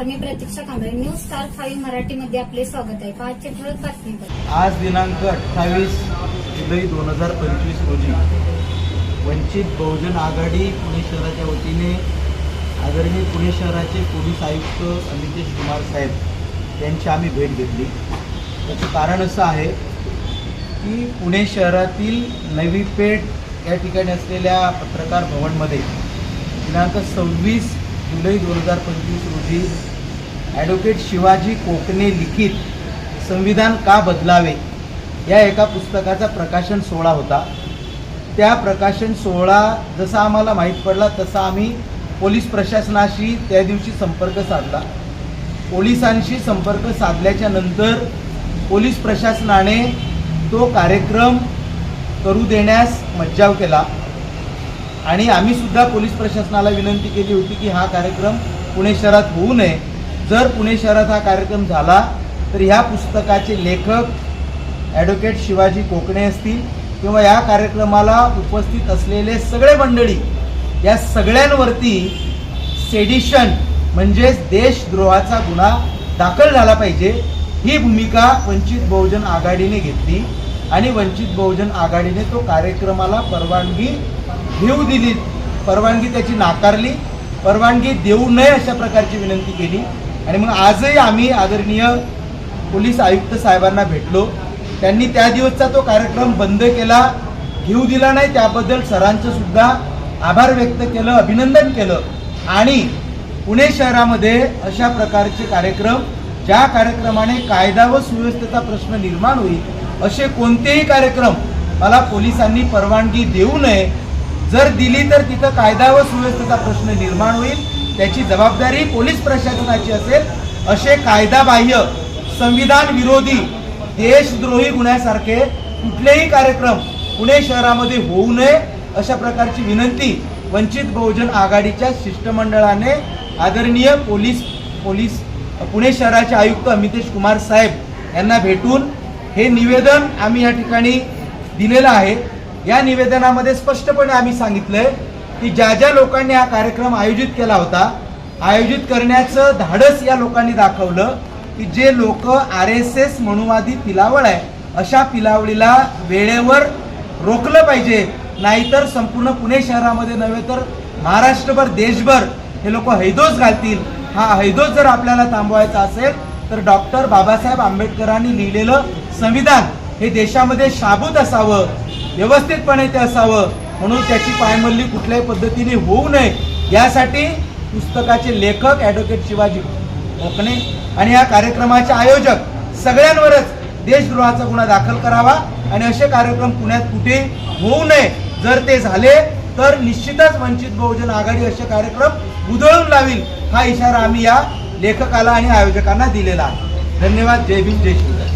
Pratiksha Kamble news star five मराठीमध्ये आपले स्वागत आहे. आजचे ठळक बातमीपत्र. आज दिनांक अठ्ठावीस जुलै दोन हजार पंचवीस रोजी वंचित बहुजन आघाडी पुणे शहराच्या वतीने आदरणीय पुणे शहराचे पोलीस आयुक्त अमितेश कुमार साहेब यांची आम्ही भेट घेतली. त्याचं कारण असं आहे की पुणे शहरातील नवी पेठ या ठिकाणी असलेल्या पत्रकार भवनमध्ये दिनांक सव्वीस जुलै दोन हजार पंचवीस रोजी ॲडव्होकेट शिवाजी कोकणे लिखित संविधान का बदलावे? या एका पुस्तकाचा प्रकाशन सोहळा होता. त्या प्रकाशन सोहळा जसा आम्हाला माहीत पडला तसा आम्ही पोलीस प्रशासनाशी त्या दिवशी संपर्क साधला. पोलिसांशी संपर्क साधल्याच्या नंतर पोलीस प्रशासनाने तो कार्यक्रम करू देण्यास मज्जाव केला. आणि आम्ही सुद्धा पोलीस प्रशासनाला विनंती केली होती की हा कार्यक्रम पुणे शहरात होऊ नये. जर पुणे शहरात हा कार्यक्रम झाला तर ह्या पुस्तकाचे लेखक ॲडव्होकेट शिवाजी कोकणे असतील किंवा या कार्यक्रमाला उपस्थित असलेले सगळे मंडळी या सगळ्यांवरती सेडिशन म्हणजेच देशद्रोहाचा गुन्हा दाखल झाला पाहिजे. ही भूमिका वंचित बहुजन आघाडीने घेतली आणि वंचित बहुजन आघाडीने तो कार्यक्रमाला परवानगी घेऊ दिली. परवानगी त्याची नाकारली. परवानगी देऊ नये अशा प्रकारची विनंती केली. आणि मग आजही आम्ही आदरणीय पोलीस आयुक्त साहेबांना भेटलो. त्यांनी त्या दिवसचा तो कार्यक्रम बंद केला. घेऊ दिला नाही त्याबद्दल सरांचं सुद्धा आभार व्यक्त केलं अभिनंदन केलं. आणि पुणे शहरामध्ये अशा प्रकारचे कार्यक्रम ज्या कार्यक्रमाने कायदा व सुव्यवस्थेचा प्रश्न निर्माण होईल असे कोणतेही कार्यक्रम मला पोलिसांनी परवानगी देऊ नये जर दिली तर तिथं कायदा व सुव्यवस्थेचा प्रश्न निर्माण होईल त्याची जबाबदारी पोलीस प्रशासनाची असेल असे कायदाबाह्य संविधान विरोधी देशद्रोही गुन्ह्यासारखे कुठलेही कार्यक्रम पुणे शहरामध्ये होऊ नये अशा प्रकारची विनंती वंचित बहुजन आघाडीच्या शिष्टमंडळाने आदरणीय पोलीस पोलीस पुणे शहराचे आयुक्त अमितेश कुमार साहेब यांना भेटून हे निवेदन आम्ही या ठिकाणी दिलेलं आहे. या निवेदनामध्ये स्पष्टपणे आम्ही सांगितलंय की ज्या ज्या लोकांनी हा कार्यक्रम आयोजित केला होता आयोजित करण्याचं धाडस या लोकांनी दाखवलं की जे लोक आर एस एस मनुवादी पिलावळ आहे अशा पिलावळीला वेळेवर रोखलं पाहिजे नाहीतर संपूर्ण पुणे शहरामध्ये नव्हे तर महाराष्ट्रभर देशभर हे लोक हैदोस घालतील. हा हैदोस जर आपल्याला थांबवायचा असेल तर डॉक्टर बाबासाहेब आंबेडकरांनी लिहिलेलं संविधान हे देशामध्ये शाबूत असावं. व्यवस्थितपणे ते असावं. म्हणून त्याची पायमल्ली कुठल्याही पद्धतीने होऊ नये. यासाठी पुस्तकाचे लेखक ॲडव्होकेट शिवाजी कोकणे आणि या कार्यक्रमाचे आयोजक सगळ्यांवरच देशद्रोहाचा गुन्हा दाखल करावा आणि असे कार्यक्रम पुण्यात कुठे होऊ नये. जर ते झाले तर निश्चितच वंचित बहुजन आघाडी असे कार्यक्रम उधळून लावील हा इशारा आम्ही या लेखकाला आणि आयोजकांना दिलेला आहे. धन्यवाद. जय भीम जय शिवराय